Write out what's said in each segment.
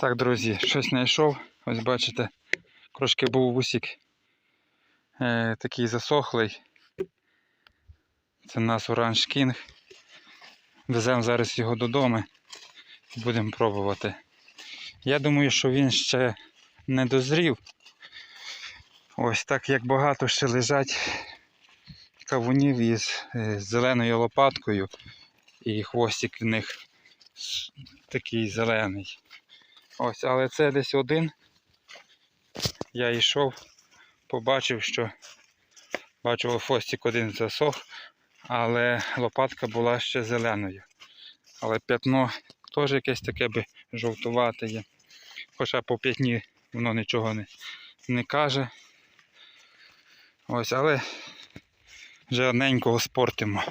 Так, друзі, щось знайшов. Ось бачите, трошки був вусік е, такий засохлий. Це у нас Оранж Кінг. Веземо зараз його додому і будемо пробувати. Я думаю, що він ще не дозрів. Ось так як багато ще лежать кавунів із е, зеленою лопаткою, і хвостик в них такий зелений. Ось, але це десь один. Я йшов, побачив, що бачив хвостик один засох, але лопатка була ще зеленою. Але п'ятно теж якесь таке би жовтувате є. Хоча по п'ятні воно нічого не, не каже. Ось, але вже одненького спортимо.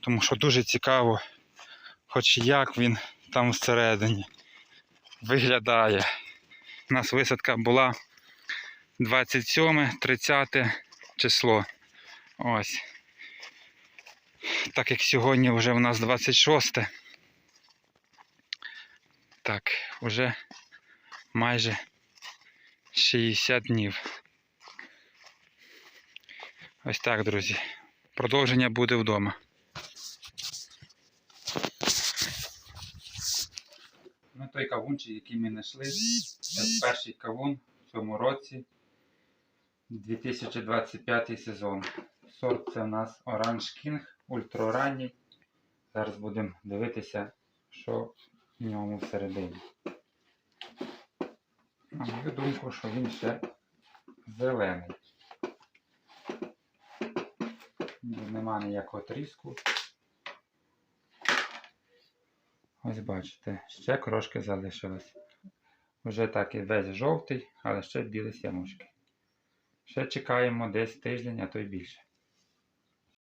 Тому що дуже цікаво, хоч як він там всередині виглядає. У нас висадка була 27-30 число. Ось. Так як сьогодні вже у нас 26. Так, вже майже 60 днів. Ось так, друзі. Продовження буде вдома. Той кавунчик, який ми знайшли, перший кавун в цьому році, 2025 сезон. Сорт це у нас Orange King, ультраранній. Зараз будемо дивитися, що в ньому всередині. На мою думку, що він ще зелений. Нема ніякого тріску. Ось бачите, ще крошки залишилось. Вже так і весь жовтий, але ще білі сямушки. Ще чекаємо десь тиждень, а то й більше.